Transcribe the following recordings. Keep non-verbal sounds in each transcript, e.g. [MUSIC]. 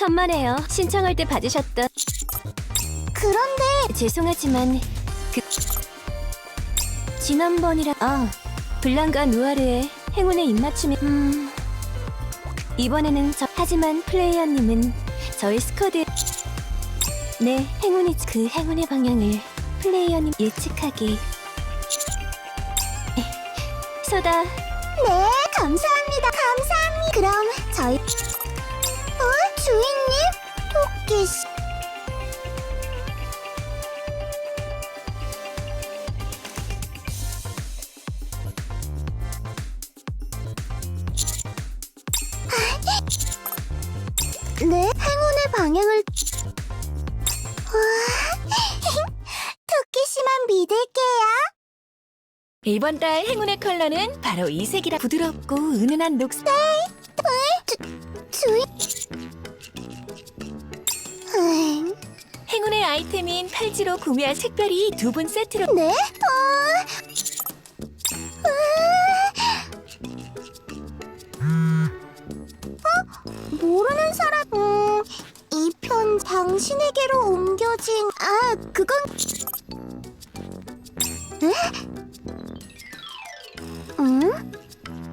천만에요. 신청할 때 받으셨던. 그런데 죄송하지만 그 지난번이라 아 블랑과 누아르의 행운의 입맞춤이 음 이번에는 저 하지만 플레이어님은 저희 스쿼드 네 행운이 그 행운의 방향을 플레이어님 예측하기 소다 네 감사합니다 감사합니다 그럼 저희 어 주인님 토끼씨 네 행운의 방향을 와 [LAUGHS] 토끼씨만 믿을게요. 이번 달 행운의 컬러는 바로 이 색이라 부드럽고 은은한 녹색. 주인 아이템인 팔찌로 구매한 색별이 두 분 세트로 네? 어... 어? 모르는 사람... 음... 이편 당신에게로 옮겨진... 아, 그건... 에? 응?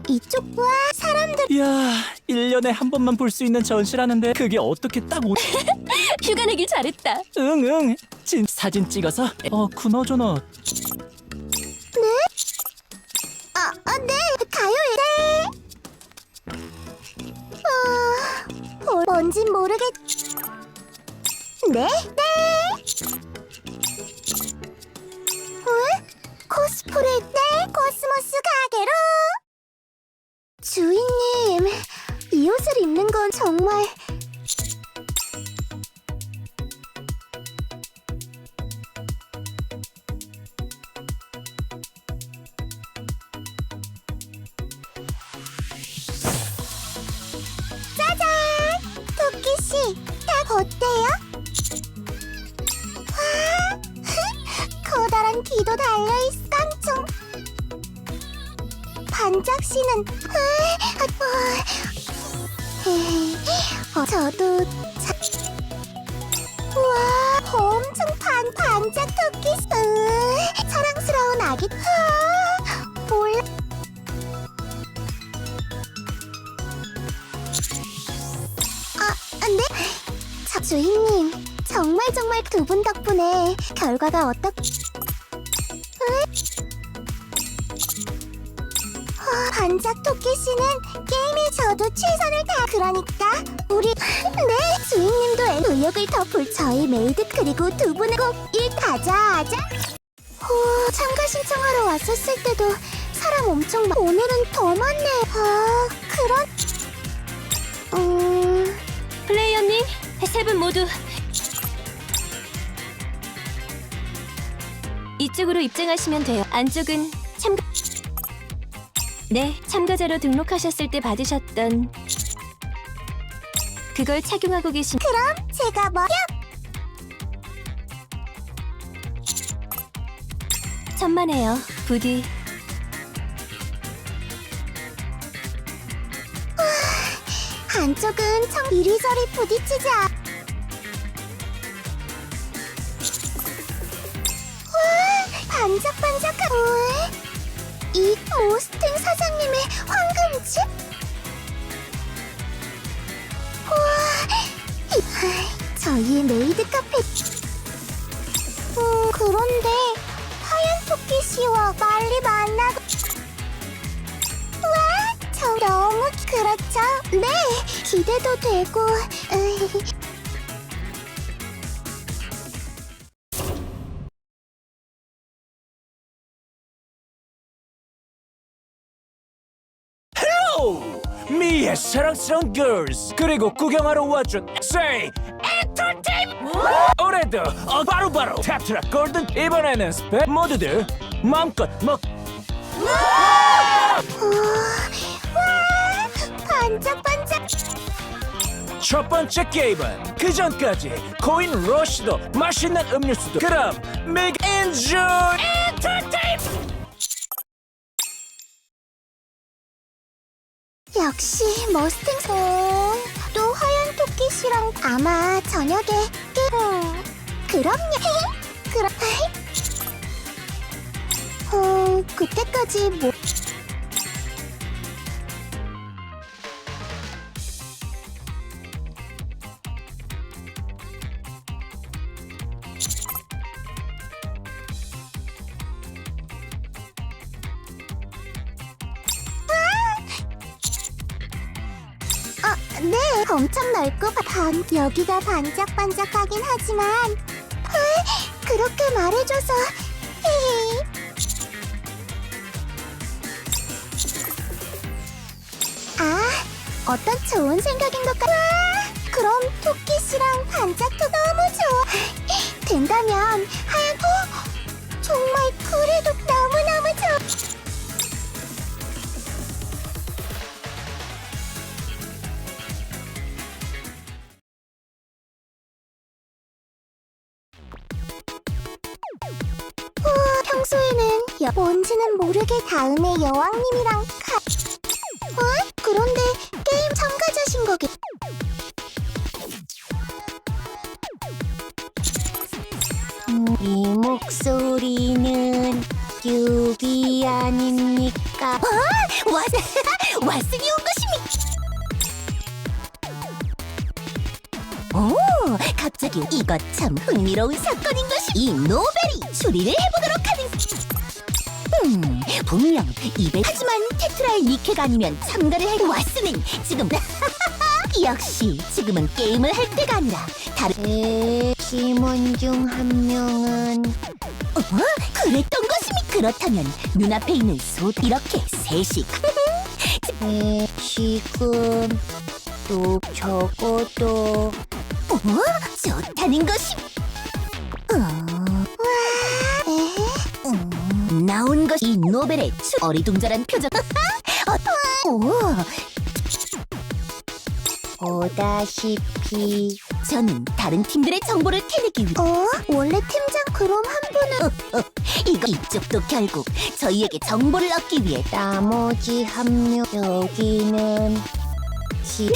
이쪽 와 사람들 야, 1년에 한 번만 볼 수 있는 전시라는데 그게 어떻게 딱 오... [LAUGHS] 휴가 내길 잘했다 응, 응. 진 사진 찍어서 어, 쿠노조노 아, 아, 네, 가요, 네. 어, 뭘, 뭔진 모르겠. 네, 네. 응? 코스프레 네, 코스모스 가게로. 주인님, 이 옷을 입는 건 정말. 어때요? 와, [LAUGHS] 커다란 귀도 달려있어 깡총. 반짝씨는, 아, 아, 어, 저도 자... 우와, 엄청 반, 반짝 토끼씨. 으, 사랑스러운 아기. 아, 주인님, 정말 정말 두 분 덕분에 결과가 어떻... 응? 아, 반짝 토끼 씨는 게임에 저도 최선을 다 그러니까 우리 네 주인님도 애 의욕을 덮을 저희 메이드 그리고 두 분은 꼭일 다자하자. 오 참가 신청하러 왔었을 때도 사람 엄청 많 오늘은 더 많네. 아 그런 음... 플레이어님 세 분 모두 이쪽으로 입장하시면 돼요. 안쪽은 참가 네 참가자로 등록하셨을 때 받으셨던 그걸 착용하고 계신 그럼 제가 뭐 천만에요. 부디 한쪽은 청 이리저리 부딪히지 않... 반짝반짝한... 우와, 이 모스팅 사장님의 황금집? 우와, 이... 하, 저희의 메이드 카페... 음, 그런데 하얀 토끼 씨와 빨리 만나고... 와, 저 너무 그렇죠? 네, 기대도 되고. 으이. 오! 미의 사랑스러운 girls 그리고 구경하러 와준 Say Entertainment 올해도 어, 바로바로 테트라 골든 이번에는 스페 모두들 마음껏 먹 와, 반짝반짝. 첫 번째 게임은 그 전까지 코인 러쉬도 맛있는 음료수도 그럼 make enjoy entertainment 역시 머스탱 송. 또 하얀 토끼 씨랑 아마 저녁에 깨... 음, 그럼요. [LAUGHS] 그럼... 어, 그때까지 뭐... 엄청 넓고 바- 반 여기가 반짝반짝하긴 하지만 아, 그렇게 말해줘서 히히. 아, 어떤 좋은 생각인 것 같아. 그럼 토끼 씨랑 반짝도 너무 좋아. 된다면 하얀 어, 정말 그래도 너 평소에는 여, 뭔지는 모르게 다음에 여왕님이랑 가... 어? 그런데 게임 참가자신 거겠... 이 목소리는 유비 아닙니까? 어? 왓, 왓슨이 [LAUGHS] 온 것입 갑자기 이것 참 흥미로운 사건인 것이 이 노벨이 추리를 해보도록 하는 음, 분명 이배 하지만 테트라의 니케가 아니면 참가를 할 왓슨은 지금 [LAUGHS] 역시 지금은 게임을 할 때가 아니라 다른 에, 팀원 중 한 명은 어? 그랬던 것이니 그렇다면 눈앞에 있는 소 이렇게 셋이 에, [LAUGHS] 지금 또 적어도 어? 좋다는 것이. 어... 와... 음, 나온 것이 이 노벨의 추... 어리둥절한 표정. [LAUGHS] 어, 오. 보다시피 저는 다른 팀들의 정보를 캐내기 위해. 어? 원래 팀장 그럼 한 분은? 어, 어, 이거 이쪽도 결국 저희에게 정보를 얻기 위해. 나머지 한 명 여기는 지...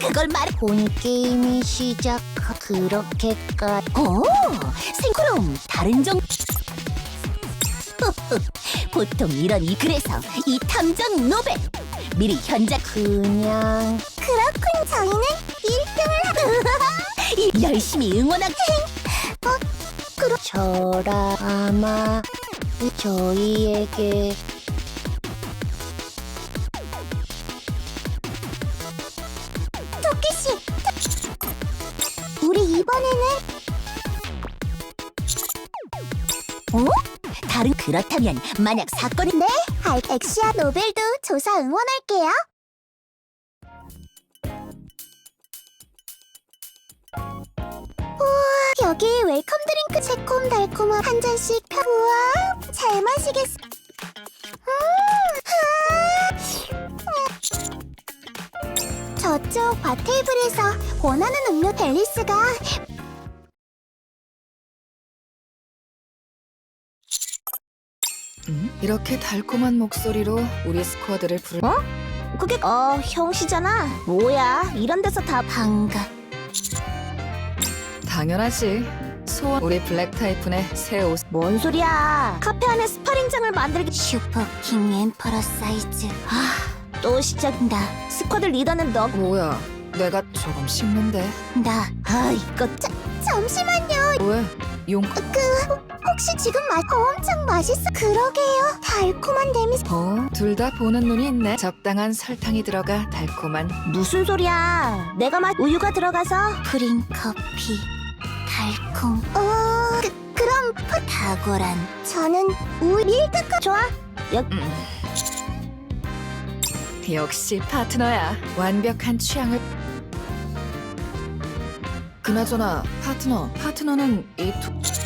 그걸 말해 본 게임이 시작. 그렇게까지. 오 생- 그럼 다른 정 [LAUGHS] 보통 이런 이 그래서 이 탐정 노벨. 미리 현장 그냥. 그렇군 저희는 1등을 [LAUGHS] 열심히 응원하게. 어? 그럼. 저라 아마 저희에게 어? 다른 그렇다면 만약 사건이 네, 알 엑시아 노벨도 조사 응원할게요. 우와, 여기 웰컴 드링크 새콤달콤한 한 잔씩 펴. 우와, 잘 마시겠어. 음, 아. 저쪽 바 테이블에서 원하는 음료 벨리스가 이렇게 달콤한 목소리로 우리 스쿼드를 부를 그게 어 형씨잖아 뭐야 이런 데서 다 반가 당연하지. 소원 우리 블랙 타이푼의 새 옷. 뭔 소리야 카페 안에 스파링장을 만들기 슈퍼킹 엠퍼러 사이즈 아 또 시작인다 스쿼드 리더는 뭐야? 내가 조금 식는데. 너나 아 이거 자, 잠시만요 왜? 용? 혹시 지금 맛 엄청 맛있어 그러게요 달콤한 냄새 어? 둘 다 보는 눈이 있네. 적당한 설탕이 들어가 달콤한. 무슨 소리야 내가 맛 우유가 들어가서 프린 커피 달콤 어 그, 그럼 푸 탁월한 저는 우유 밀크 좋아 음. 역시 파트너야. 완벽한 취향을. 그나저나 파트너. 파트너는 이 두.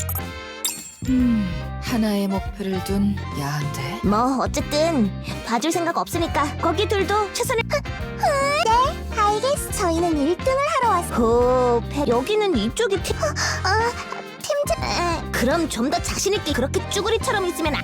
음. 하나의 목표를 둔 야한데. 뭐 어쨌든 봐줄 생각 없으니까 거기 둘도 최선을 네 알겠어 저희는 1등을 하러 왔어 호 패... 여기는 이쪽이 팀... 어, 어 팀장 그럼 좀 더 자신 있게 그렇게 쭈구리처럼 있으면 아,